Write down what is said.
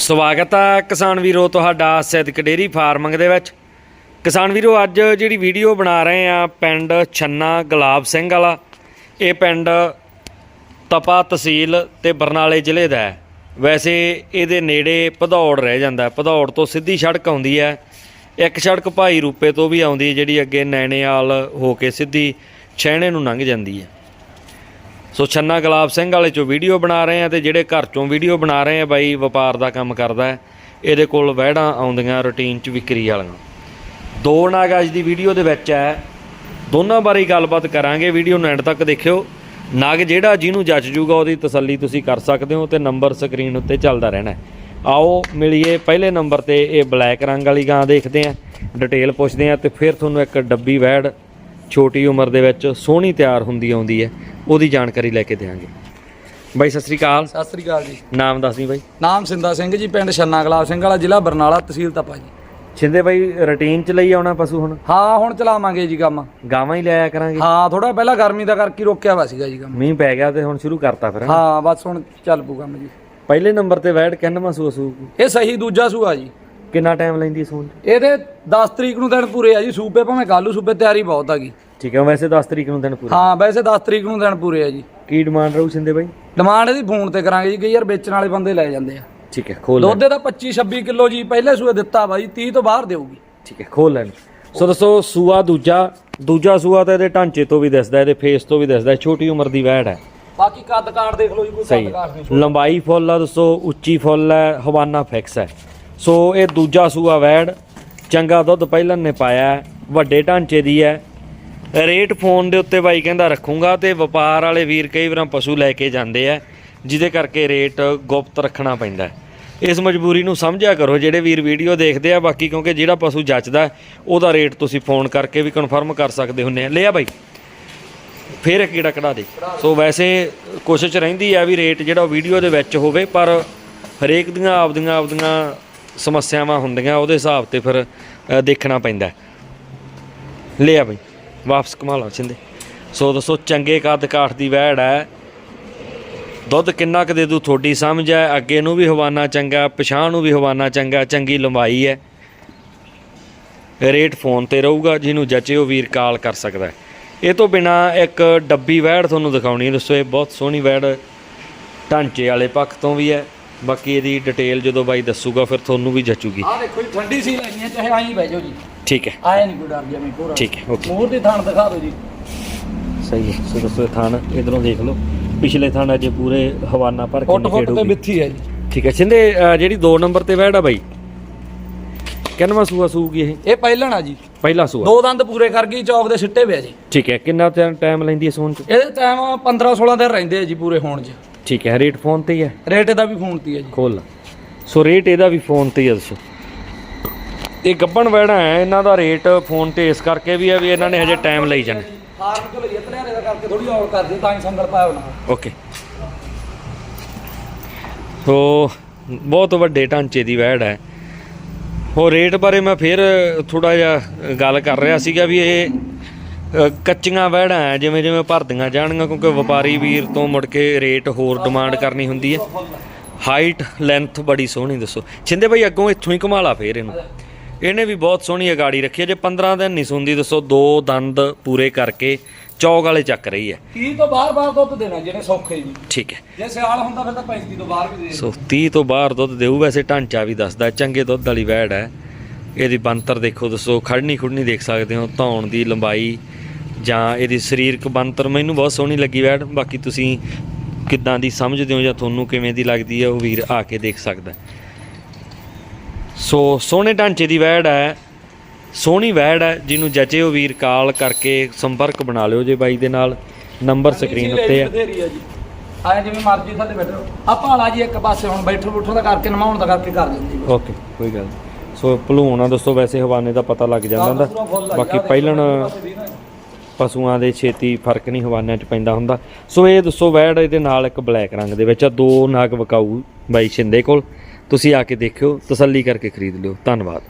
ਸਵਾਗਤ ਹੈ ਕਿਸਾਨ ਵੀਰੋ ਤੁਹਾਡਾ ਸਿੱਧਕ ਡੇਰੀ ਫਾਰਮਿੰਗ ਦੇ ਵਿੱਚ। ਕਿਸਾਨ ਵੀਰੋ, ਅੱਜ ਜਿਹੜੀ ਵੀਡੀਓ ਬਣਾ ਰਹੇ ਆ ਪਿੰਡ ਛੰਨਾ ਗੁਲਾਬ ਸਿੰਘ ਵਾਲਾ, ਇਹ ਪਿੰਡ ਤਪਾ ਤਹਿਸੀਲ ਤੇ ਬਰਨਾਲੇ ਜ਼ਿਲ੍ਹੇ ਦਾ ਹੈ। ਵੈਸੇ ਇਹਦੇ ਨੇੜੇ ਭਦੌੜ ਰਹਿ ਜਾਂਦਾ ਭਦੌੜ ਤੋਂ ਸਿੱਧੀ ਸੜਕ ਆਉਂਦੀ ਹੈ। ਇੱਕ ਸੜਕ ਭਾਈ ਰੂਪੇ ਤੋਂ ਵੀ ਆਉਂਦੀ ਜਿਹੜੀ ਅੱਗੇ ਨੈਣੇਵਾਲ ਹੋ ਕੇ ਸਿੱਧੀ ਛੈਣੇ ਨੂੰ ਲੰਘ ਜਾਂਦੀ ਹੈ। ਸੋ ਛੰਨਾ ਗੁਲਾਬ ਸਿੰਘ ਵਾਲੇ ਚੋਂ ਵੀਡੀਓ ਬਣਾ ਰਹੇ ਆ ਤੇ ਜਿਹੜੇ ਘਰ ਚੋਂ ਵੀਡੀਓ ਬਣਾ ਰਹੇ ਆ ਬਾਈ, ਵਪਾਰ ਦਾ ਕੰਮ ਕਰਦਾ ਹੈ। ਇਹਦੇ ਕੋਲ ਵਹਿੜਾਂ ਆਉਂਦੀਆਂ ਰੁਟੀਨ ਚ ਵਿਕਰੀ ਵਾਲੀਆਂ। ਦੋ ਨਾਗ ਅੱਜ ਦੀ ਵੀਡੀਓ ਦੇ ਵਿੱਚ ਹੈ। ਦੋਨਾਂ ਬਾਰੇ ਗੱਲਬਾਤ ਕਰਾਂਗੇ। ਵੀਡੀਓ ਨੂੰ ਐਂਡ ਤੱਕ ਦੇਖਿਓ। ਨਾਗ ਜਿਹੜਾ ਜਿਹਨੂੰ ਜੱਜ ਜੂਗਾ, ਉਹਦੀ ਤਸੱਲੀ ਤੁਸੀਂ ਕਰ ਸਕਦੇ ਹੋ ਤੇ ਨੰਬਰ ਸਕਰੀਨ ਉੱਤੇ ਚੱਲਦਾ ਰਹਿਣਾ ਆਓ ਮਿਲੀਏ ਪਹਿਲੇ ਨੰਬਰ ਤੇ ਇਹ ਬਲੈਕ ਰੰਗ ਵਾਲੀ ਗਾਂ ਦੇਖਦੇ ਆ ਡਿਟੇਲ ਪੁੱਛਦੇ ਆ ਤੇ ਫਿਰ ਤੁਹਾਨੂੰ ਇੱਕ ਡੱਬੀ ਵੈੜ ਛੋਟੀ ਉਮਰ ਦੇ ਵਿੱਚ ਸੋਹਣੀ ਤਿਆਰ ਹੁੰਦੀ ਆਉਂਦੀ ਹੈ ਉਹਦੀ ਜਾਣਕਾਰੀ ਲੈ ਕੇ ਦੇਵਾਂਗੇ ਬਾਈ ਸਤਿ ਸ੍ਰੀ ਅਕਾਲ। ਸਤਿ ਸ੍ਰੀ ਅਕਾਲ ਜੀ। ਨਾਮ ਦੱਸ ਦੀ ਬਾਈ। ਨਾਮ ਸਿੰਦਾ ਸਿੰਘ ਜੀ ਪਿੰਡ ਛੰਨਾ ਗਲਾਬ ਸਿੰਘ ਵਾਲਾ ਜ਼ਿਲ੍ਹਾ ਬਰਨਾਲਾ ਤਹਿਸੀਲ ਤਪਾ ਜੀ। ਛਿੰਦੇ ਬਾਈ ਰੁਟੀਨ ਚ ਲਈ ਆਉਣਾ ਪਸ਼ੂ ਹੁਣ? ਹਾਂ ਹੁਣ ਚਲਾਵਾਂਗੇ ਜੀ ਕੰਮ। ਗਾਵਾਂ ਹੀ ਲਿਆਇਆ ਕਰਾਂਗੇ? ਹਾਂ ਥੋੜਾ ਪਹਿਲਾਂ ਗਰਮੀ ਦਾ ਕਰਕੇ ਰੋਕਿਆ ਵਾ ਸੀਗਾ ਜੀ ਕੰਮ। ਮੀਂਹ ਪੈ ਗਿਆ ਤੇ ਹੁਣ ਸ਼ੁਰੂ ਕਰਤਾ ਫਿਰ ਹਾਂ ਬਸ ਹੁਣ ਚੱਲ ਪੂ ਕੰਮ ਜੀ। ਪਹਿਲੇ ਨੰਬਰ ਤੇ ਵੈੜ ਕਿੰਨਵਾਂ ਸੂਆ ਸੂ? ਇਹ ਸਹੀ ਦੂਜਾ ਸੂਆ ਜੀ। ਕਿੰਨਾ ਟਾਈਮ ਲੈਂਦੀ ਸੂਣ ਇਹਦੇ 10 ਤਰੀਕ ਨੂੰ ਦਿਨ ਪੂਰੇ ਆ ਜੀ ਸੂਪੇ ਭਾਵੇਂ ਕੱਲੂ ਸੂਪੇ ਤਿਆਰੀ ਬਹੁਤ ਹੈਗੀ ਠੀਕ ਹੈ ਵੈਸੇ 10 ਤਰੀਕ ਨੂੰ ਦਿਨ ਪੂਰਾ। ਹਾਂ ਵੈਸੇ 10 ਤਰੀਕ ਨੂੰ ਦਿਨ ਪੂਰੇ ਆ ਜੀ। ਕੀ ਡਿਮਾਂਡ ਰਹੂ ਛਿੰਦੇ ਬਾਈ? ਡਿਮਾਂਡ ਇਹਦੀ ਫੋਨ ਤੇ ਕਰਾਂਗੇ ਜੀ ਕਈ ਯਾਰ ਵੇਚਣ ਵਾਲੇ ਬੰਦੇ ਲੈ ਜਾਂਦੇ ਆ। ਠੀਕ ਹੈ ਖੋਲ ਦੁੱਧ ਦਾ 25 26 ਕਿਲੋ ਜੀ ਪਹਿਲੇ ਸੂਏ ਦਿੱਤਾ ਜੀ 30 ਤੋਂ ਬਾਹਰ ਦੇਊਗੀ। ਠੀਕ ਹੈ ਖੋਲ ਲੈਣ। ਸੋ ਦੱਸੋ ਸੂਆ ਦੂਜਾ ਦੂਜਾ ਸੂਆ ਤਾਂ ਇਹਦੇ ਢਾਂਚੇ ਤੋਂ ਵੀ ਦਿਸਦਾ ਇਹਦੇ ਫੇਸ ਤੋਂ ਵੀ ਦਿਸਦਾ ਛੋਟੀ ਉਮਰ ਦੀ ਵੈੜ ਹੈ। ਬਾਕੀ ਕੱਦ ਕਾਠ ਦੇਖ ਲਓ ਜੀ ਕੋਈ ਕੱਦ ਕਾਠ ਨਹੀਂ। ਲੰਬਾਈ ਫੁੱਲ ਆ ਦੱਸੋ ਉੱਚੀ ਫੁੱਲ ਹੈ ਹਵਾਨਾ ਫਿਕਸ ਹੈ। ਸੋ ਇਹ ਦੂਜਾ ਸੂਆ ਵੈੜ ਚੰਗਾ ਦੁੱਧ ਪਹਿਲਾਂ ਨੇ ਪਾਇਆ ਵੱਡੇ ਢਾਂਚੇ ਦੀ ਹੈ ਰੇਟ ਫੋਨ ਦੇ ਉੱਤੇ ਬਾਈ ਕਹਿੰਦਾ ਰੱਖੂੰਗਾ ਤੇ ਵਪਾਰ ਵਾਲੇ ਵੀਰ ਕਈ ਵਾਰਾਂ ਪਸ਼ੂ ਲੈ ਕੇ ਜਾਂਦੇ ਆ, ਜਿਹਦੇ ਕਰਕੇ ਰੇਟ ਗੁਪਤ ਰੱਖਣਾ ਪੈਂਦਾ ਹੈ। ਇਸ ਮਜਬੂਰੀ ਨੂੰ ਸਮਝਿਆ ਕਰੋ, ਜਿਹੜੇ ਵੀਰ ਵੀਡੀਓ ਦੇਖਦੇ ਆ, ਬਾਕੀ ਕਿਉਂਕਿ ਜਿਹੜਾ ਪਸ਼ੂ ਜੱਚਦਾ, ਉਹਦਾ ਰੇਟ ਤੁਸੀਂ ਫੋਨ ਕਰਕੇ ਵੀ ਕਨਫਰਮ ਕਰ ਸਕਦੇ ਹੁੰਦੇ ਆ। ਲਿਆ ਬਾਈ, ਫਿਰ ਇੱਕ ਕੀੜਾ ਕਢਾ ਦੇ। ਸੋ ਵੈਸੇ ਕੋਸ਼ਿਸ਼ ਰਹਿੰਦੀ ਆ ਵੀ ਰੇਟ ਜਿਹੜਾ ਵੀਡੀਓ ਦੇ ਵਿੱਚ ਹੋਵੇ, ਪਰ ਹਰੇਕ ਦੀਆਂ ਆਪਦੀਆਂ ਆਪਦੀਆਂ ਸਮੱਸਿਆਵਾਂ ਹੁੰਦੀਆਂ, ਉਹਦੇ ਹਿਸਾਬ ਤੇ ਫਿਰ ਦੇਖਣਾ ਪੈਂਦਾ ਲਿਆ ਬਾਈ। ਵਾਪਸ ਕਮਾ ਲਓ ਛਿੰਦੇ। ਸੋ ਦੱਸੋ, ਚੰਗੇ ਕੱਦ ਕਾਠ ਦੀ ਵਹਿੜ ਹੈ। ਦੁੱਧ ਕਿੰਨਾ ਕੁ ਦੇ ਦੂ ਤੁਹਾਡੀ ਸਮਝ ਹੈ? ਅੱਗੇ ਨੂੰ ਵੀ ਹਵਾਨਾ ਚੰਗਾ ਪਛਾਣ ਨੂੰ ਵੀ ਹਵਾਨਾ ਚੰਗਾ, ਚੰਗੀ ਲੰਬਾਈ ਹੈ। ਰੇਟ ਫੋਨ ਤੇ ਰਹੂਗਾ, ਜਿਹਨੂੰ ਜਚੇ ਉਹ ਵੀਰ ਕਾਲ ਕਰ ਸਕਦਾ ਹੈ। ਇਹ ਤੋਂ ਬਿਨਾ ਇੱਕ ਡੱਬੀ ਵੈੜ ਤੁਹਾਨੂੰ ਦਿਖਾਉਣੀ ਦੱਸੋ, ਇਹ ਬਹੁਤ ਸੋਹਣੀ ਵੈੜ ਢਾਂਚੇ ਵਾਲੇ ਪੱਖ ਤੋਂ ਵੀ ਹੈ। ਬਾਕੀ ਇਹਦੀ ਡਿਟੇਲ ਜਦੋਂ ਬਾਈ ਦੱਸੂਗਾ, ਫਿਰ ਤੁਹਾਨੂੰ ਵੀ ਜਚੂਗੀ। ਆਹ ਦੇਖੋ ਜੀ, ਠੰਡੀ ਸੀ ਲੈਣੀ ਚਾਹੇ ਆਈ ਬਹਿ ਜਾਓ ਜੀ। ਠੀਕ ਹੈ। ਆਏ ਨਹੀਂ ਕੋਈ ਡਰ ਜਿਵੇਂ ਕੋਰਾ ਠੀਕ ਹੈ ਓਕੇ। ਮੂਰ ਦੀ ਥਾਣ ਦਿਖਾ ਦਿਓ ਜੀ। ਸਹੀ ਹੈ ਸੋ ਦੱਸੋ ਇਹ ਥਾਣ ਇਧਰੋਂ ਦੇਖ ਲਓ। ਪਿਛਲੇ ਥਾਣ ਅਜੇ ਪੂਰੇ ਹਵਾਨਾ ਭਰ ਕੇ ਫੁੱਟ ਫੁੱਟ ਤੇ ਮਿੱਥੀ ਹੈ ਜੀ। ਠੀਕ ਹੈ ਸਿੰਦੇ ਅ, ਜਿਹੜੀ 2 ਨੰਬਰ ਤੇ ਵੈੜ ਆ ਬਾਈ। ਕਿੰਨਵਾਂ ਸੂਆ ਸੂਗੀ ਇਹ? ਇਹ ਪਹਿਲਣ ਆ ਜੀ। ਪਹਿਲਾ ਸੂਆ। ਦੋ ਦੰਦ ਪੂਰੇ ਕਰ ਗਈ ਚੌਕ ਦੇ ਸਿੱਟੇ ਪਿਆ ਜੀ। ਠੀਕ ਹੈ ਕਿੰਨਾ ਟਾਈਮ ਲੈਂਦੀ ਹੈ ਸੂਣ ਚ? ਇਹਦੇ ਟਾਈਮ 15 16 ਦਿਨ ਰਹਿੰਦੇ ਆ ਜੀ ਪੂਰੇ ਹੋਣ 'ਚ। ਠੀਕ ਹੈ ਰੇਟ ਫੋਨ ਤੇ ਹੀ ਹੈ? ਰੇਟ ਇਹਦਾ ਵੀ ਫੋਨ ਤੇ ਹੈ ਜੀ। ਖੋਲ। ਸੋ ਰੇਟ ਇਹਦਾ ਵੀ ਫੋਨ ਤੇ ਹੀ ਆ ਦੱਸੋ। ਇਹ ਗੱਬਣ ਵੈੜਾ ਹੈ ਇਹਨਾਂ ਦਾ ਰੇਟ ਫੋਨ ਤੇ ਇਸ ਕਰਕੇ ਵੀ ਹੈ ਵੀ ਇਹਨਾਂ ਨੇ ਹਜੇ ਟਾਈਮ ਲਈ ਜਾਣਾ। ਫਾਰਮ ਚ ਲਈਏ ਤਲਿਆਰੇ ਦਾ ਕਰਕੇ ਥੋੜੀ ਔਰ ਕਰਦੇ ਤਾਂ ਹੀ ਸੰਗਲ ਪਾਇਆ ਹੋਣਾ। ਓਕੇ ਸੋ ਬਹੁਤ ਵੱਡੇ ਢਾਂਚੇ ਦੀ ਵੈੜ ਹੈ। ਉਹ ਰੇਟ ਬਾਰੇ ਮੈਂ ਫਿਰ ਥੋੜਾ ਜਿਹਾ ਗੱਲ ਕਰ ਰਿਹਾ ਸੀਗਾ ਵੀ ਇਹ ਕੱਚੀਆਂ ਵੈੜਾਂ ਹੈ ਜਿਵੇਂ ਜਿਵੇਂ ਭਰਦੀਆਂ ਜਾਣਗੀਆਂ ਕਿਉਂਕਿ ਵਪਾਰੀ ਵੀਰ ਤੋਂ ਮੁੜ ਕੇ ਰੇਟ ਹੋਰ ਡਿਮਾਂਡ ਕਰਨੀ ਹੁੰਦੀ ਹੈ। ਹਾਈਟ ਲੈਂਥ ਬੜੀ ਸੋਹਣੀ ਦੱਸੋ। ਛਿੰਦੇ ਭਾਈ ਅੱਗੋਂ ਇੱਥੋਂ ਹੀ ਘੁਮਾ ਫੇਰ ਇਹਨੂੰ। ਇਹਨੇ ਵੀ ਬਹੁਤ ਸੋਹਣੀ ਅਗਾੜੀ ਰੱਖੀ ਹੈ। ਜੇ 15 ਦਿਨ ਨਹੀਂ ਸੁੰਦੀ ਦੱਸੋ ਦੋ ਦੰਦ ਪੂਰੇ ਕਰਕੇ ਚੌਕ ਵਾਲੇ ਚੱਕ ਰਹੀ ਹੈ। 30 ਤੋਂ ਬਾਹਰ ਬਾਹਰ ਦੁੱਧ ਦੇਣਾ ਜਿਹੜੇ ਸੌਖੇ ਜੀ। ਠੀਕ ਹੈ। ਜੇ ਸਿਆਲ ਹੁੰਦਾ ਫਿਰ ਤਾਂ 35 ਤੋਂ ਬਾਹਰ ਵੀ ਦੇ ਸੋ 30 ਤੋਂ ਬਾਹਰ ਦੁੱਧ ਦੇਊ। ਵੈਸੇ ਢਾਂਚਾ ਵੀ ਦੱਸਦਾ ਚੰਗੇ ਦੁੱਧ ਵਾਲੀ ਵੈੜ ਹੈ। ਇਹਦੀ ਬੰਤਰ ਦੇਖੋ ਦੱਸੋ ਖੜਨੀ ਖੁੜਨੀ ਦੇਖ ਸਕਦੇ ਹੋ ਧੌਣ ਦੀ ਲੰਬਾਈ ਜਾਂ ਇਹਦੀ ਸਰੀਰਕ ਬੰਤਰ ਮੈਨੂੰ ਬਹੁਤ ਸੋਹਣੀ ਲੱਗੀ ਵੈੜ। ਬਾਕੀ ਤੁਸੀਂ ਕਿੱਦਾਂ ਦੀ ਸਮਝਦੇ ਹੋ ਜਾਂ ਤੁਹਾਨੂੰ ਕਿਵੇਂ ਦੀ ਲੱਗਦੀ ਹੈ ਉਹ ਵੀਰ ਆ ਕੇ ਦੇਖ ਸਕਦਾ ਹੈ। ਸੋ ਸੋਹਣੇ ਢਾਂਚੇ ਦੀ ਵੈੜ ਹੈ ਸੋਹਣੀ ਵੈੜ ਹੈ ਜਿਹਨੂੰ ਜਚੇ ਉਹ ਵੀਰ ਕਾਲ ਕਰਕੇ ਸੰਪਰਕ ਬਣਾ ਲਿਓ ਜੇ ਬਾਈ ਦੇ ਨਾਲ। ਨੰਬਰ ਸਕਰੀਨ ਉੱਤੇ ਹੈ। ਆਏ ਜਿਵੇਂ ਮਰਜ਼ੀ ਥੱਲੇ ਬੈਠੋ। ਆ ਭਾਲਾ ਜੀ ਇੱਕ ਪਾਸੇ ਹੁਣ ਬੈਠੋ ਬੁੱਠੋ ਦਾ ਕਰਕੇ ਨਮਾਉਣ ਦਾ ਕਰਕੇ ਕਰ ਦਿੰਦੀ। ਓਕੇ ਕੋਈ ਗੱਲ। ਸੋ ਭਲੂਣ ਆ ਦੋਸਤੋ ਵੈਸੇ ਹਵਾਨੇ ਦਾ ਪਤਾ ਲੱਗ ਜਾਂਦਾ ਹੁੰਦਾ। ਬਾਕੀ ਪਹਿਲਣ। ਪਸ਼ੂਆਂ ਦੇ ਛੇਤੀ ਫ਼ਰਕ ਨਹੀਂ ਹਵਾਨਿਆਂ 'ਚ ਪੈਂਦਾ ਹੁੰਦਾ। ਸੋ ਇਹ ਦੱਸੋ ਵੈੜ ਇਹਦੇ ਨਾਲ ਇੱਕ ਬਲੈਕ ਰੰਗ ਦੇ ਵਿੱਚ ਆ। ਦੋ ਨਾਗ ਵਕਾਊ ਬਾਈ ਸ਼ਿੰਦੇ ਕੋਲ। ਤੁਸੀਂ ਆ ਕੇ ਦੇਖਿਓ ਤਸੱਲੀ ਕਰਕੇ ਖਰੀਦ ਲਿਓ। ਧੰਨਵਾਦ।